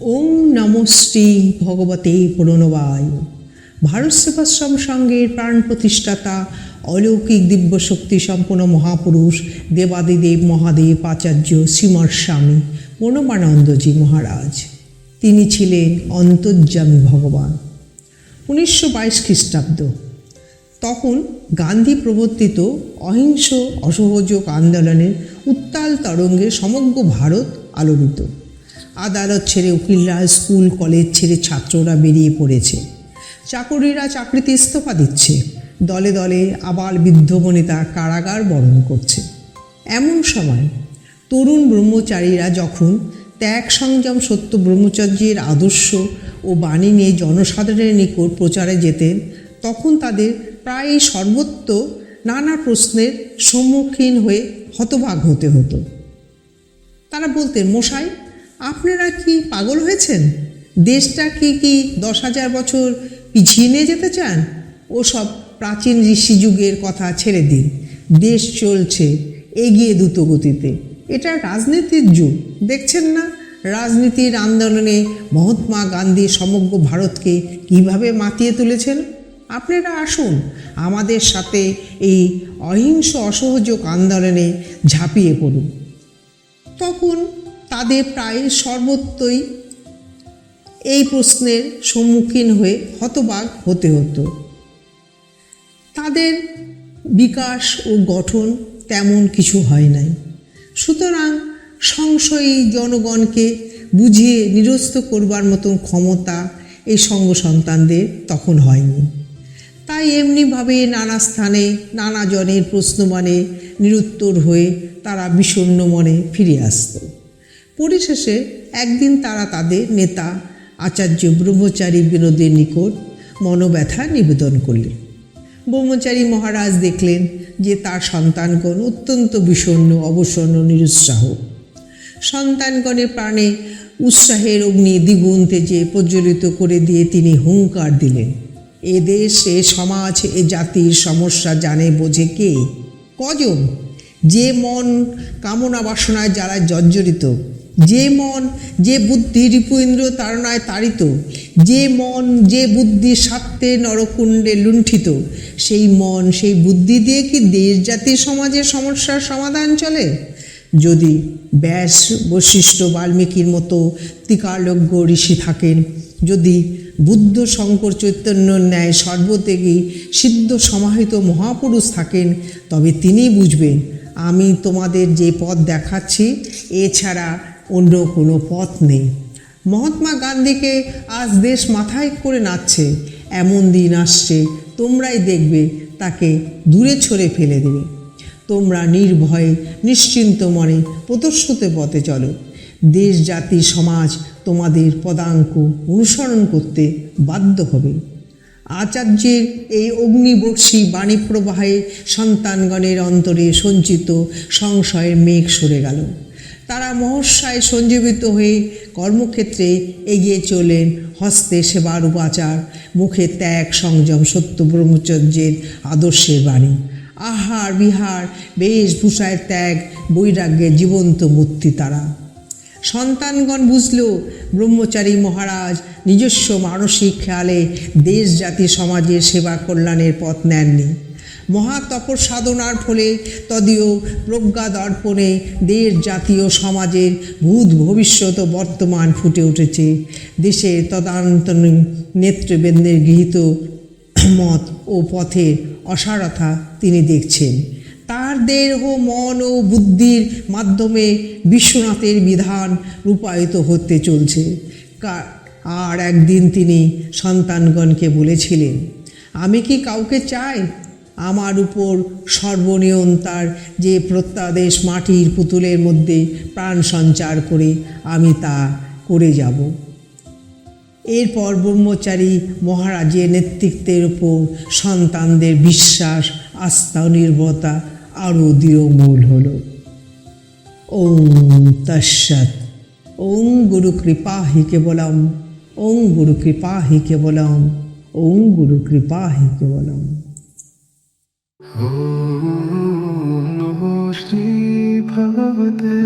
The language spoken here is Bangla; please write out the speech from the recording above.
ওং নমশ্রী ভগবতে প্রণবায় ভারত সেবাশ্রম সঙ্গের প্রাণ প্রতিষ্ঠাতা, অলৌকিক দিব্য শক্তি সম্পন্ন মহাপুরুষ দেবাদিদেব মহাদেব আচার্য শ্রীমর স্বামী প্রণবানন্দজি মহারাজ। তিনি ছিলেন অন্তর্যামী ভগবান। উনিশশো বাইশ খ্রিস্টাব্দ। তখন গান্ধী প্রবর্তিত অহিংস অসহযোগ আন্দোলনের উত্তাল তরঙ্গে সমগ্র ভারত আলোড়িত। আদালত ছেড়ে উকিলরা স্কুল, কলেজ ছেড়ে ছাত্ররা বেরিয়ে পড়েছে। চাকরিরা চাকরিতে ইস্তফা দিচ্ছে। দলে দলে আবার বৃদ্ধ বনিতা কারাগার বরণ করছে। এমন সময় তরুণ ব্রহ্মচারীরা যখন ত্যাগ সংযম সত্য ব্রহ্মচর্যের আদর্শ ও বাণী নিয়ে জনসাধারণের নিকট প্রচারে যেতেন, তখন তাদের প্রায় সর্বত্র নানা প্রশ্নের সম্মুখীন হয়ে হতবাক হতে হতো। তারা বলতেন, মশাই আপনারা কি পাগল হয়েছেন? দেশটা কি কি দশ হাজার বছর পিছিয়ে নিয়ে যেতে চান? ওসব প্রাচীন ঋষি যুগের কথা ছেড়ে দিন। দেশ চলছে এগিয়ে দ্রুত গতিতে। এটা রাজনীতির যুগ, দেখছেন না? রাজনীতির আন্দোলনে মহাত্মা গান্ধী সমগ্র ভারতকে কীভাবে মাতিয়ে তুলেছেন? আপনারা আসুন, আমাদের সাথে এই অহিংস অসহযোগ আন্দোলনে ঝাঁপিয়ে পড়ুন। তখন তাদের প্রায় সর্বত্রই এই প্রশ্নের সম্মুখীন হয়ে হতবাক হতে হতো। তাদের বিকাশ ও গঠন তেমন কিছু হয় নাই। সুতরাং সংশয়ী জনগণকে বুঝিয়ে নিরস্ত করবার মতন ক্ষমতা এই সঙ্গ সন্তানদের তখন হয়নি। তাই এমনিভাবে নানা স্থানে নানা জনের প্রশ্ন মানে নিরুত্তর হয়ে তারা বিষণ্ণ মনে ফিরে আসত। পরিশেষে একদিন তারা তাদের নেতা, আচার্য ব্রহ্মচারী বিনোদের নিকট মনোব্যথা নিবেদন করলেন। ব্রহ্মচারী মহারাজ দেখলেন যে তার সন্তানগণ অত্যন্ত বিষণ্ণ, অবসন্ন, নিরুৎসাহ। সন্তানগণের প্রাণে উৎসাহের অগ্নি দ্বিগুণ তেজে প্রজ্বলিত করে দিয়ে তিনি হুঙ্কার দিলেন। এ দেশ, এ সমাজ, এ জাতির সমস্যা জানে বোঝে কে? কজন? যে মন কামনা বাসনায় যারা জর্জরিত যে মন, যে বুদ্ধি রিপুইন্দ্র তারণায় তাড়িত, যে মন, যে বুদ্ধি স্বার্থে নরকুণ্ডে লুণ্ঠিত, সেই মন, সেই বুদ্ধি দিয়ে কি দেশ, জাতি, সমাজের সমস্যার সমাধান চলে? যদি ব্যাস বৈশিষ্ট্য বাল্মীকির মতো ত্রিকালজ্ঞ ঋষি থাকেন, যদি বুদ্ধ শঙ্কর চৈতন্য ন্যায় সর্বত্যাগী সিদ্ধ সমাহিত মহাপুরুষ থাকেন, তবে তিনি বুঝবেন, আমি তোমাদের যে পথ দেখাচ্ছি, এছাড়া অন্য কোনো পথ নেই। মহাত্মা গান্ধীকে আজ দেশ মাথায় করে নাচছে, এমন দিন আসছে, তোমরাই দেখবে তাকে দূরে ছড়ে ফেলে দেবে। তোমরা নির্ভয়ে, নিশ্চিন্ত মনে প্রদর্শিত পথে চলো। দেশ, জাতি, সমাজ তোমাদের পদাঙ্ক অনুসরণ করতে বাধ্য হবে। আচার্যের এই অগ্নিবর্ষী বাণী প্রবাহে সন্তানগণের অন্তরে সঞ্চিত সংশয়ের মেঘ সরে গেল। তারা মহস্যায় সঞ্জীবিত হয়ে কর্মক্ষেত্রে এগিয়ে চলেন হস্তে সেবার উপাচার, মুখে ত্যাগ, সংযম, সত্য ব্রহ্মচর্যের আদর্শের বাণী। আহার, বিহার, বেশভূষায় ত্যাগ বৈরাগ্যের জীবন্ত মূর্তি তারা। সন্তানগণ বুঝল, ব্রহ্মচারী মহারাজ নিজস্ব মানসিক খেয়ালে দেশ জাতি সমাজের সেবা কল্যাণের পথ নেননি। মহাতপর সাধনার ফলে তদীয় প্রজ্ঞা দর্পণে দেশ জাতীয় সমাজের ভূত ভবিষ্যৎ বর্তমান ফুটে উঠেছে। দেশের তদান্তন নেতৃবৃন্দের গৃহীত মত ও পথের অসারতা তিনি দেখছেন। তার দেহ, মন ও বুদ্ধির মাধ্যমে বিশ্বনাথের বিধান রূপায়িত হতে চলছে। আর একদিন তিনি সন্তানগণকে বলেছিলেন, আমি কি কাউকে চাই? আমার উপর সর্বনিয়ন্তার যে প্রত্যাদেশ মাটির পুতুলের মধ্যে প্রাণ সঞ্চার করে, আমি তা করে যাব। এরপর ব্রহ্মচারী মহারাজের নেতৃত্বের উপর সন্তানদের বিশ্বাস, আস্থা ও নির্ভরতা আরও দৃঢ়মূল হল। ওম তৎসৎ। ওং গুরু কৃপা হি কেবলম। ওং গুরু কৃপা হি কেবলম। ওং গুরু কৃপা হি কেবলম। ॐ नमो श्रीभगवते